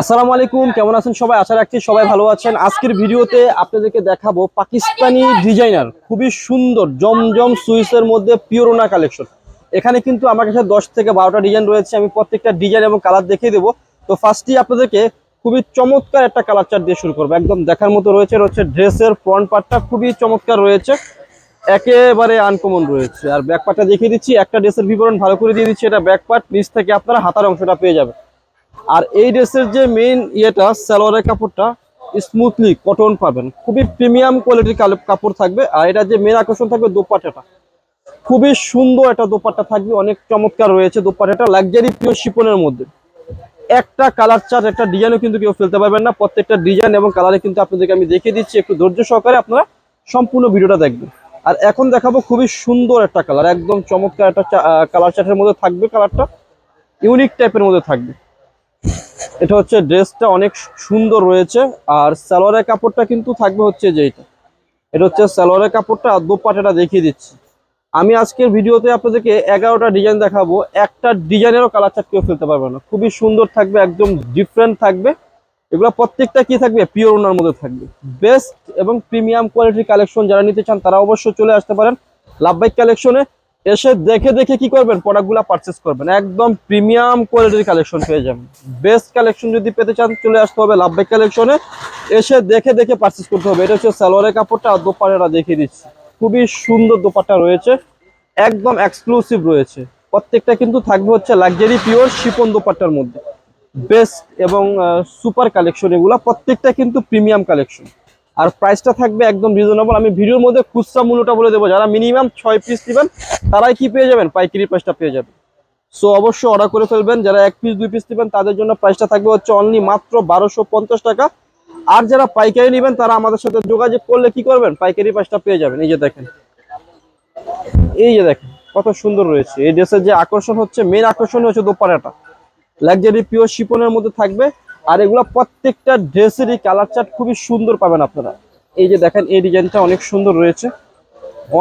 আসসালামু আলাইকুম, কেমন আছেন সবাই? আশা রাখছি সবাই ভালো আছেন। আজকের ভিডিওতে আপনাদেরকে দেখাবো পাকিস্তানি ডিজাইনার, খুবই সুন্দর, জমজম সুইসের মধ্যে পিওরোনা কালেকশন। এখানে কিন্তু আমার কাছে দশ থেকে বারোটা ডিজাইন রয়েছে, আমি প্রত্যেকটা ডিজাইন এবং কালার দেখিয়ে দেবো। তো ফার্স্টই আপনাদেরকে খুবই চমৎকার একটা কালার চার্ট দিয়ে শুরু করব। একদম দেখার মতো রয়েছে রয়েছে ড্রেসের ফ্রন্ট পার্টটা খুবই চমৎকার রয়েছে, একেবারে আনকমন রয়েছে। আর ব্যাক পার্টটা দেখিয়ে দিচ্ছি, একটা ড্রেসের বিবরণ ভালো করে দিয়ে দিচ্ছি, এটা ব্যাক পার্ট নিচ থেকে আপনারা হাতার অংশটা পেয়ে যাবেন। আর এই ড্রেসের যে মেইন ইয়েটা, সালোয়ারের কাপড়টা স্মুথলি কটন পাবেন। খুবই প্রিমিয়াম কোয়ালিটির কাপড় থাকবে। আর এটা যে মেন আকর্ষণ থাকবে দোপাটাটা খুবই সুন্দর একটা দোপাট্টা থাকবে, অনেক চমৎকার রয়েছে দোপাট্টাটা লাক্সারি পিওর শিপনের মধ্যে। একটা কালার চার্ট একটা ডিজাইনও কিন্তু কেউ ফেলতে পারবেন না। প্রত্যেকটা ডিজাইন এবং কালারে কিন্তু আপনাদেরকে আমি দেখিয়ে দিচ্ছি। একটু ধৈর্য সহকারে আপনারা সম্পূর্ণ ভিডিওটা দেখবেন। আর এখন দেখাবো খুবই সুন্দর একটা কালার একদম চমৎকার একটা কালার চার্টের মধ্যে থাকবে কালারটা ইউনিক টাইপের মধ্যে থাকবে। এটা হচ্ছে ড্রেসটা অনেক সুন্দর রয়েছে, আর সালোয়ারের কাপড়টা কিন্তু থাকবে হচ্ছে যে এটা এটা হচ্ছে সালোয়ারের কাপড়টা, আর দোপাটাটা দেখিয়ে দিচ্ছি। আমি আজকের ভিডিওতে আপনাদেরকে এগারোটা ডিজাইন দেখাবো। একটা ডিজাইনেরও কালার চার্ট কেউ ফেলতে পারবে না। খুবই সুন্দর থাকবে, একদম ডিফারেন্ট থাকবে। এগুলো প্রত্যেকটা কি থাকবে? পিওর ওনার মধ্যে থাকবে। বেস্ট এবং প্রিমিয়াম কোয়ালিটির কালেকশন যারা নিতে চান, তারা অবশ্যই চলে আসতে পারেন। লাভবাইক কালেকশনে এসে দেখে দেখে কি করবেন? প্রোডাক্টগুলো পারচেস করবেন। একদম প্রিমিয়াম কোয়ালিটির কালেকশন পেয়ে যাবেন। বেস্ট কালেকশন যদি পেতে চান, চলে আসতে হবে লাভবাইক কালেকশনে এসে দেখে দেখে পারচেস করতে হবে। এটা হচ্ছে সালোয়ারের কাপড়টা আর দোপাটাটা দেখিয়ে দিচ্ছি। খুবই সুন্দর দোপাট্টা রয়েছে। একদম এক্সক্লুসিভ রয়েছে। প্রত্যেকটা কিন্তু থাকবে হচ্ছে লাক্সারি পিওর শিপন দোপাট্টার মধ্যে। বেস্ট এবং সুপার কালেকশন এগুলো প্রত্যেকটা কিন্তু প্রিমিয়াম কালেকশন আর প্রাইসটা থাকবে একদম রিজনেবল আমি ভিডিওর মধ্যে খুচরা মূল্যটা বলে দেবো। যারা মিনিমাম ছয় পিস নেবেন, তারাই কি পেয়ে যাবেন? পাইকারি প্রাইসটা পেয়ে যাবেন। সো অবশ্যই অর্ডার করে ফেলবেন। যারা এক পিস দুই পিস নেবেন, তাদের জন্য প্রাইসটা থাকবে হচ্ছে অনলি মাত্র বারোশো পঞ্চাশ টাকা। আর যারা পাইকারি নেবেন, তারা আমাদের সাথে যোগাযোগ করলে কি করবেন? পাইকারি প্রাইসটা পেয়ে যাবেন। এই যে দেখেন। এই যে দেখেন, কত সুন্দর রয়েছে। এই ড্রেসের যে আকর্ষণ হচ্ছে মেন আকর্ষণ হচ্ছে দোপারাটা লাক্সারি পিওর শিপনের মধ্যে থাকবে। আর এগুলো প্রত্যেকটা ড্রেসেরই কালার চার্ট খুবই সুন্দর পাবেন আপনারা। এই যে দেখেন, এই ডিজাইনটা অনেক সুন্দর রয়েছে।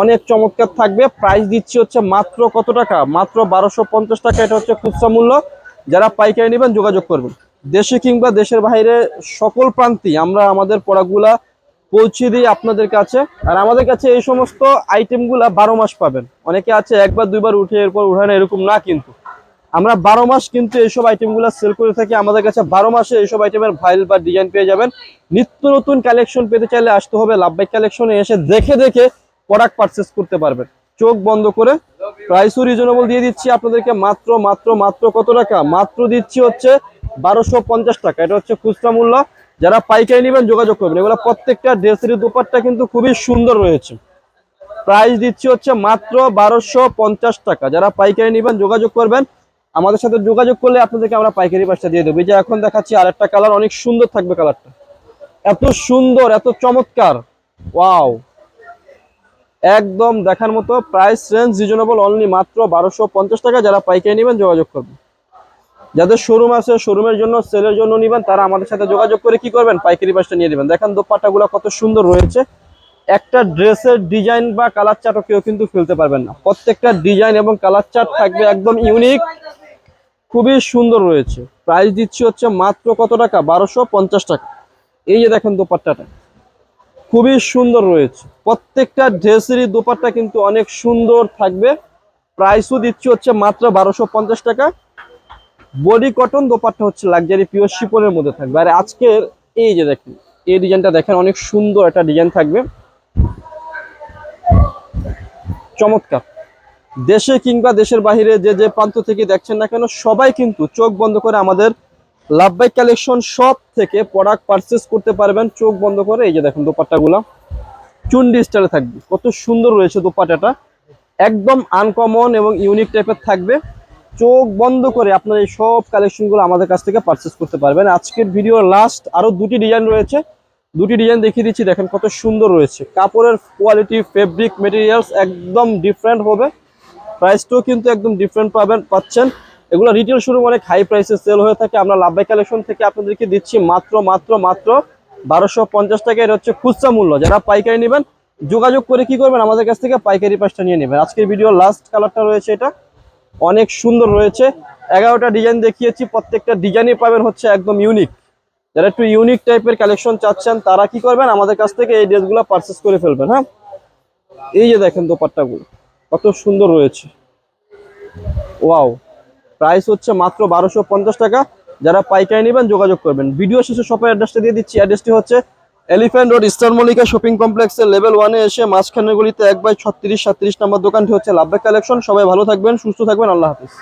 অনেক চমৎকার থাকবে। প্রাইস দিচ্ছি হচ্ছে মাত্র কত টাকা? মাত্র বারোশো পঞ্চাশ টাকা। এটা হচ্ছে খুচরা মূল্য। যারা পাইকারি নেবেন যোগাযোগ করবেন। দেশে কিংবা দেশের বাইরে সকল প্রান্তেই আমরা আমাদের প্রোডাক্টগুলা পৌঁছে দিই আপনাদের কাছে। আর আমাদের কাছে এই সমস্ত আইটেমগুলা বারো মাস পাবেন। অনেকে আছে একবার, দুইবার উঠে এরপর উঠানো এরকম না কিন্তু। আমরা বারো মাস কিন্তু এইসব আইটেমগুলো সেল করে থাকি। আমাদের কাছে বারো মাসে এইসব আইটেমের ফাইল বা ডিজাইন পেয়ে যাবেন। নিত্য নতুন কালেকশন পেতে চাইলে আসতে হবে লাভবাইক কালেকশনে এসে দেখে দেখে প্রোডাক্ট পারচেস করতে পারবেন। চোখ বন্ধ করে প্রাইসও রিজনেবল দিয়ে দিচ্ছি আপনাদেরকে। মাত্র মাত্র মাত্র কত টাকা? মাত্র দিচ্ছি হচ্ছে বারোশো পঞ্চাশ টাকা। এটা হচ্ছে খুচরা মূল্য। যারা পাইকারি নেবেন যোগাযোগ করবেন। এগুলো প্রত্যেকটা ড্রেসের দুপারটা কিন্তু খুবই সুন্দর রয়েছে। প্রাইস দিচ্ছি হচ্ছে মাত্র বারোশো পঞ্চাশ টাকা। যারা পাইকারি নেবেন যোগাযোগ করবেন। আমাদের সাথে যোগাযোগ করলে আপনাদেরকে আমরা পাইকারি পাশটা দিয়ে দেবো। যে এখন দেখাচ্ছি আর একটা কালার, অনেক সুন্দর থাকবে কালারটা। এত সুন্দর, এত চমৎকার। ওয়াও। একদম দেখার মতো প্রাইস রেঞ্জ রিজনেবল অনলি মাত্র বারোশো পঞ্চাশ টাকা। যারা পাইকারি নেবেন যোগাযোগ করবেন। যাদের শোরুম আছে শোরুমের জন্য সেলের জন্য নেবেন, তারা আমাদের সাথে যোগাযোগ করে কি করবেন? পাইকারি পাশটা নিয়ে নেবেন। দেখেন দোপাট্টাগুলো কত সুন্দর রয়েছে। একটা ড্রেসের ডিজাইন বা কালার চার্টও কেউ কিন্তু ফেলতে পারবেন না। প্রত্যেকটা ডিজাইন এবং কালার চার্ট থাকবে একদম ইউনিক খুবই সুন্দর রয়েছে। প্রাইস দিচ্ছি হচ্ছে মাত্র কত টাকা? বারোশো পঞ্চাশ টাকা। এই যে দেখেন দোপাট্টাটা, খুবই সুন্দর রয়েছে। প্রত্যেকটা ড্রেসেরই দোপাট্টা কিন্তু অনেক সুন্দর থাকবে। প্রাইসও দিচ্ছি হচ্ছে মাত্র বারোশো পঞ্চাশ টাকা। বডি কটন দোপাট্টা হচ্ছে লাক্সারি পিওর শিপনের মধ্যে থাকবে। আর আজকের এই যে দেখেন, এই ডিজাইনটা দেখেন, অনেক সুন্দর একটা ডিজাইন থাকবে। চমৎকার। দেশে কিংবা দেশের বাহিরে যে যে প্রান্ত থেকে দেখছেন না কেন, সবাই কিন্তু চোখ বন্ধ করে আমাদের লাভবাই কালেকশন সব থেকে প্রোডাক্ট পারচেস করতে পারবেন। চোখ বন্ধ করে এই যে দেখেন দোপাট্টাগুলো। চুন্ডি স্টাইলে থাকবে। কত সুন্দর রয়েছে দোপাট্টাটা। একদম আনকমন এবং ইউনিক টাইপের থাকবে। চোখ বন্ধ করে আপনার এই সব কালেকশনগুলো আমাদের কাছ থেকে পারচেস করতে পারবেন। আজকের ভিডিওর লাস্ট আরও দুটি ডিজাইন রয়েছে। দুটি ডিজাইন দেখিয়ে দিচ্ছি। দেখেন কত সুন্দর রয়েছে। কাপড়ের কোয়ালিটি ফেব্রিক মেটেরিয়ালস একদম ডিফারেন্ট হবে। প্রাইসটাও কিন্তু একদম ডিফারেন্ট পাবেন, পাচ্ছেন। এগুলো রিটেল শুরু অনেক হাই প্রাইসে সেল হয়ে থাকে। আমরা লাভবাই কালেকশন থেকে আপনাদেরকে দিচ্ছি মাত্র মাত্র মাত্র বারোশো পঞ্চাশ টাকা। এটা হচ্ছে খুচরা মূল্য। যারা পাইকারি নেবেন, যোগাযোগ করে কি করবেন? আমাদের কাছ থেকে পাইকারি পাশটা নিয়ে নেবেন। আজকের ভিডিও লাস্ট কালারটা রয়েছে এটা। অনেক সুন্দর রয়েছে। এগারোটা ডিজাইন দেখিয়েছি। প্রত্যেকটা ডিজাইনই পাবেন হচ্ছে একদম ইউনিক যারা একটু ইউনিক টাইপের কালেকশন চাচ্ছেন, তারা কি করবেন? আমাদের কাছ থেকে এই ড্রেসগুলো পারচেস করে ফেলবেন হ্যাঁ? এই যে দেখেন দোপাট্টাগুলো। কত সুন্দর রয়েছে। ওয়াও প্রাইস হচ্ছে মাত্র বারোশো টাকা। যারা পাইকারি নেবেন যোগাযোগ করবেন। ভিডিও শেষে শপের অ্যাড্রেসটা দিয়ে দিচ্ছি। অ্যাড্রেসটি হচ্ছে elephant road Eastern Mallika shopping কমপ্লেক্সের লেভেল ওয়ানে এসে মাঝখানের গুলিতে এক বাই ছত্রিশ সাত্রিশ নম্বর দোকানটি হচ্ছে লাভবাগ কালেকশন সবাই ভালো থাকবেন, সুস্থ থাকবেন। আল্লাহ হাফিজ।